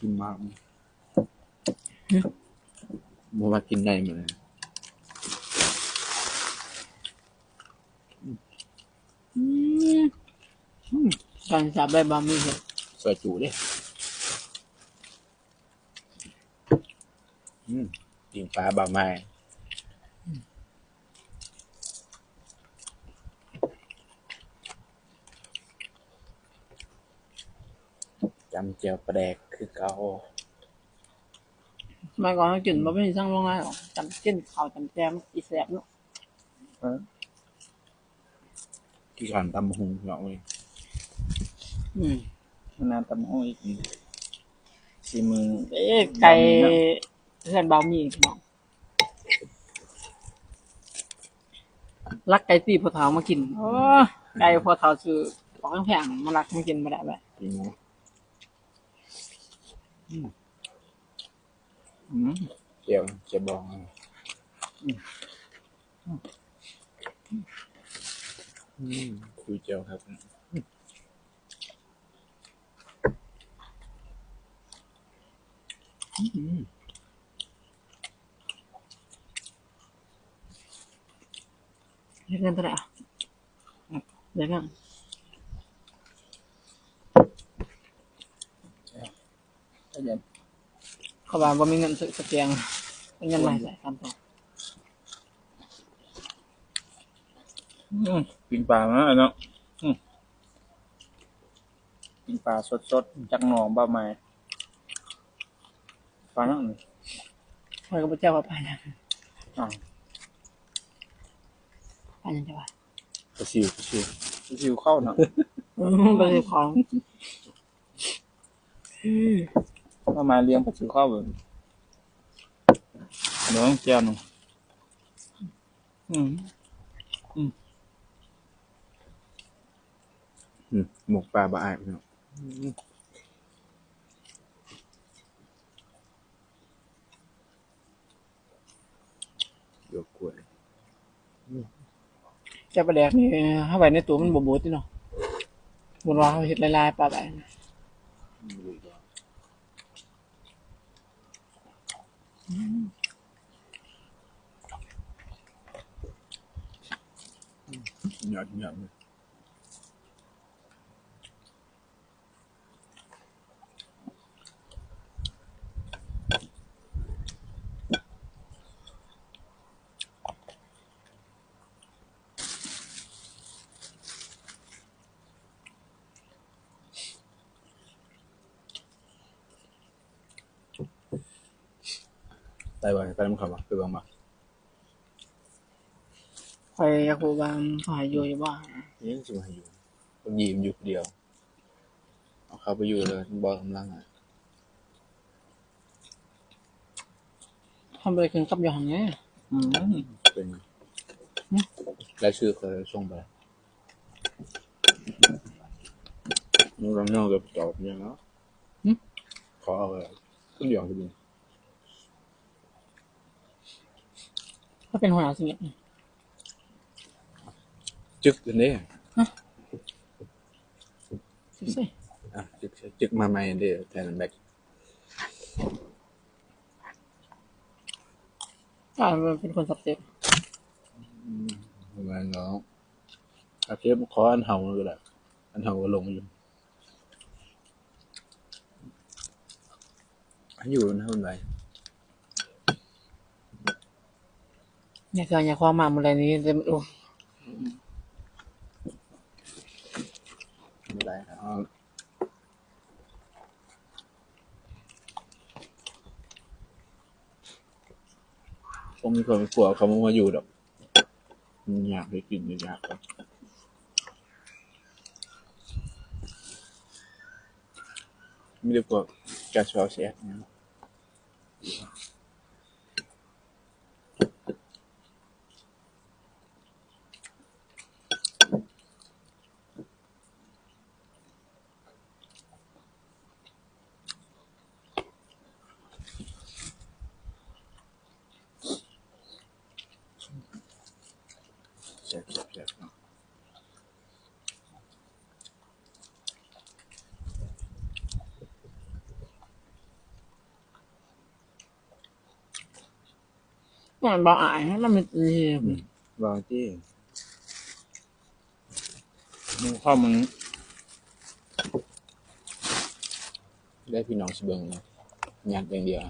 กินมากบ่ว่ากินได้มื้อนี้อืมการจับได้บะหมี่เห็ดซอยจูเด้อืมกินปลาบางไม้ำเจียวปลาแดกคือเก่าสมัยก่อนเขากินบะหมี่ช่างลงง่ายหรอกจำกินข้าวจำแจมอีแสบเนาะที่ก่อนตำหุงเนาะเว้ยอืมน้ำตำห้อยสีมือเอ๊ะไก่เพื่อนบะหมี่พี่น้องรักไก่ตีพอเท้ามากินโอ้ไก่พอเท้าซื้อของแพงๆมารักมากินมาได้แบบจริงไหมอืม เจียวจียวบองอะอืมคุยเจียวครับเรียกเงินเท่าไหร่อะเรียกเงิน ก็จะเขาบอกว่ามีเงินซื้อสเกียงเป็นเงินมาใส่คำตอบอืมกินปลามาเนาะอืมกินปลาสดๆจากหนองบ้าไม้ปลาเนาะคอยก็พระเจ้าว่าไปนะอ่าไปยังจะว่าปลาซิวปลาซิวชิวเข้าเนาะ อืมไปซื้อของบ้า ไม้เลี้ยงปลาชิวเข้าแบบเดี๋ยวต้องเจียวหนูอืมอืมหมกปลาบะอายพี่น้องโยกกล้วยเจ้าประแดกนี่ถ้าไว้ในตัวมันบวบๆที่เนาะบนว่าเขาเห็ดลายๆปลาไปหยอด หยอด ไปบ่ไปน้ำเขาบ่ไปบ้างบ่คอยอยากรู้ว่าเขาหายอยู่อยู่บ้างยังสิมาอยู่คนยีมอยู่คนเดียว เอาเขาไปอยู่เลยบอลกำลังอะทำไปกินกับอย่างเงี้ยอืมเป็นรายชื่อเคยส่งไปนู่นเราเนากับตอบยังเนาะขอเอาไปขึ้นเดียวจริงถ้าเป็นหัวหน้าสิ่งนี้จึกกันเด้สิอะจึกจึกมาใหม่เด้แทนแบ็คอ่าเป็นคนสับเจ็บประมาณเนาะอาเทปขออันเฮาก็ได้อันเฮาก็ลงอยู่อันอยู่นะคนไเนี่ยคืออยากความมาเมื่อไรนี้จะโอ้ไม่ได้ครับผมมีคนกลัวเขาไม่มาอยู่ดอกอยากไปกินอยากไปไม่ได้กลัวกาชอเสียนะ แซ่บแซ่บก่อนบ่อายให้มันเป็นเยี่มบ่จีมึงข้อมึงได้พี่น้องสิเบิงนะงานเพียงเดียว